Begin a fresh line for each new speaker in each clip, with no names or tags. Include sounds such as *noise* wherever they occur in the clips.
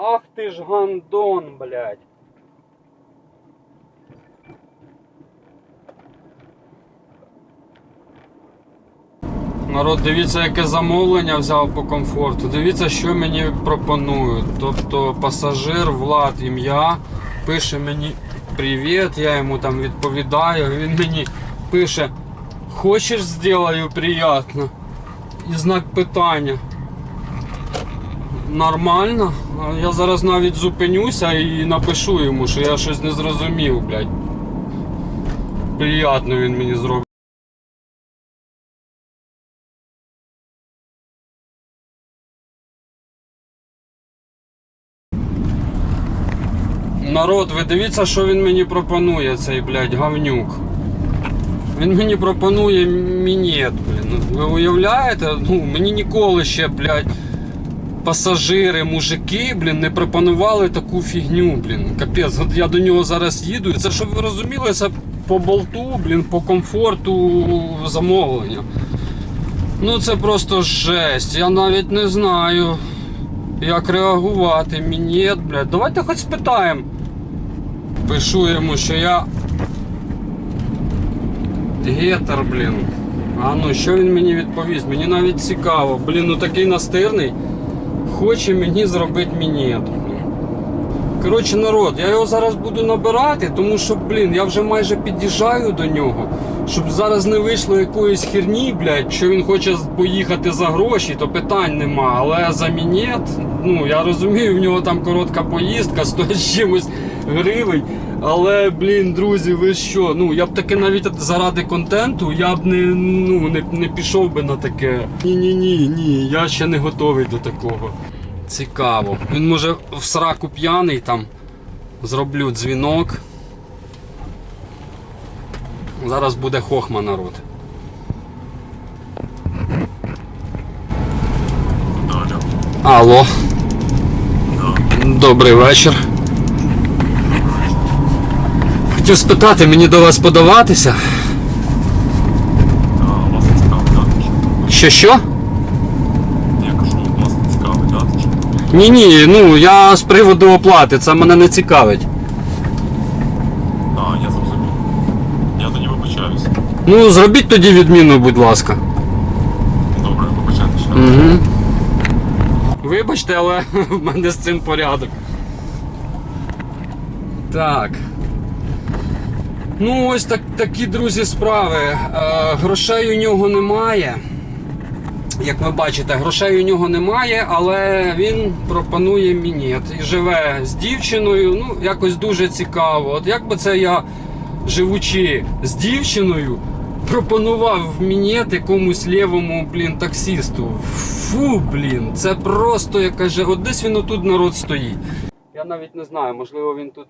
Ах ти ж гандон, блядь. Народ, дивіться, яке замовлення взяв по комфорту. Дивіться, що мені пропонують. Тобто пасажир Влад ім'я пише мені привіт, я йому там відповідаю. Він мені пише, хочеш зроблю приємно? І знак питання. Нормально. Я зараз навіть зупинюся і напишу йому, що я щось не зрозумів, блядь. Приємно він мені зробить. Народ, ви дивіться, що він мені пропонує, цей, блядь, говнюк. Він мені пропонує мінет, блін. Ви уявляєте? Ну, мені ніколи ще, блядь, пасажири, мужики, блін, не пропонували таку фігню, блін. Капець, от я до нього зараз їду. Це, щоб ви розуміли, це по болту, блін, по комфорту замовлення. Ну це просто жесть. Я навіть не знаю, як реагувати. Мінет, блядь. Давайте хоч спитаємо. Пишу йому, що я гетер, блін. А ну що він мені відповість? Мені навіть цікаво. Блін, ну такий настирний. Хоче мені зробити мінет. Коротше, народ, я його зараз буду набирати, тому що, блін, я вже майже під'їжджаю до нього. Щоб зараз не вийшло якоїсь херні, блядь, що він хоче поїхати за гроші, то питань нема. Але за мінет, ну я розумію, в нього там коротка поїздка, стоїть *laughs* чимось гривень. Але, блін, друзі, ви що? Ну я б таки навіть заради контенту я б не, ну, не, не пішов би на таке. Ні-ні ні, ні, я ще не готовий до такого. Цікаво. Він може в сраку п'яний там. Зроблю дзвінок. Зараз буде хохма народ. Алло. Добрий вечір. Хотів спитати, мені до вас подаватися?
Вас дати?
Що що?
Я кажу, вас не цікавить дати?
Ні, ні, ну я з приводу оплати, це мене не цікавить.
А, я зрозумів. Я тоді вибачаюсь.
Ну, зробіть тоді відміну, будь ласка.
Добре, вибачайте ще.
Угу. Вибачте, але *laughs* в мене з цим порядок. Так. Ну, ось так, такі, друзі, справи. Е, грошей у нього немає. Як ви бачите, грошей у нього немає, але він пропонує мінет. І живе з дівчиною. Ну, якось дуже цікаво. От як би це я, живучи з дівчиною, пропонував мінет якомусь лівому, блін, таксісту. Фу, блін, це просто я каже, от десь він отут народ стоїть. Я навіть не знаю, можливо, він тут.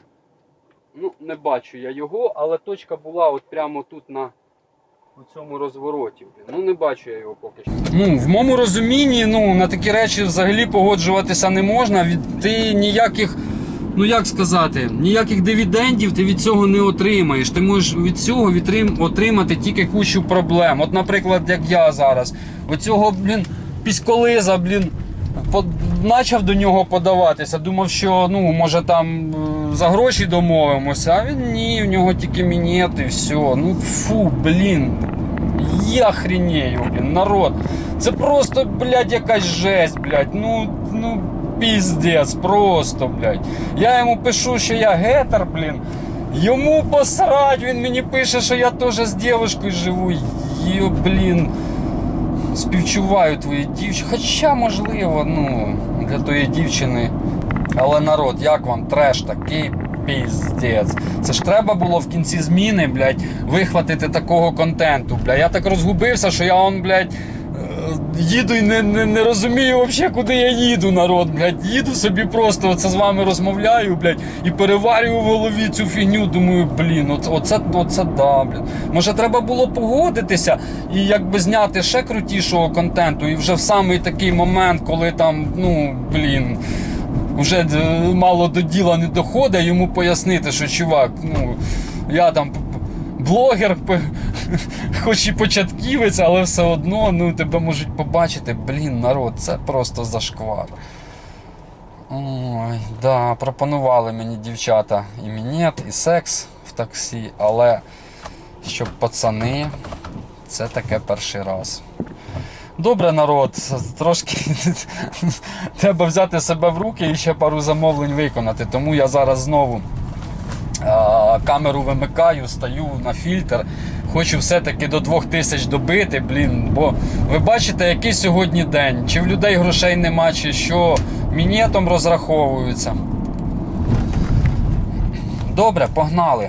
Ну, не бачу я його, але точка була от прямо тут на у цьому розвороті. Ну не бачу я його поки що. Ну, в моєму розумінні, ну, на такі речі взагалі погоджуватися не можна. Ти ніяких, ну як сказати, ніяких дивідендів ти від цього не отримаєш. Ти можеш від цього відрим- отримати тільки кучу проблем. От, наприклад, як я зараз. Оцього, блін, пісколиза, блін. Почав до нього подаватися, думав, що ну може там е, за гроші домовимося, а він ні, в нього тільки мінет і все. Ну фу, блін. Я хрінею, блін, народ. Це просто, блядь, якась жесть, блядь. Ну, ну, піздець, просто, блядь. Я йому пишу, що я гетер, блін. Йому посрать, він мені пише, що я теж з дівчинкою живу. Йо, блін. Співчуваю твоїй дівчині. Хоча, можливо, ну, для твоєї дівчини. Але народ, як вам треш такий піздець. Це ж треба було в кінці зміни, блядь, вихватити такого контенту. Бля. Я так розгубився, що я он, блядь, їду і не, не, не розумію взагалі, куди я їду, народ, блядь. Їду собі просто оце з вами розмовляю, блядь, і переварюю в голові цю фігню. Думаю, блін, оце, оце, оце да, блядь. Може, треба було погодитися і якби зняти ще крутішого контенту, і вже в самий такий момент, коли там, ну, блін. Вже е, мало до діла не доходить, йому пояснити, що чувак, ну я там блогер, *laughs* хоч і початківець, але все одно ну, тебе можуть побачити. Блін, народ, це просто зашквар. Ой, да, пропонували мені дівчата і мінет, і секс в таксі, але щоб пацани, це таке перший раз. Добре, народ, трошки *laughs* треба взяти себе в руки і ще пару замовлень виконати. Тому я зараз знову камеру вимикаю, стаю на фільтр. Хочу все-таки до 2000 добити, блін. Бо ви бачите, який сьогодні день. Чи в людей грошей нема, чи що. Мінетом розраховуються. Добре, погнали.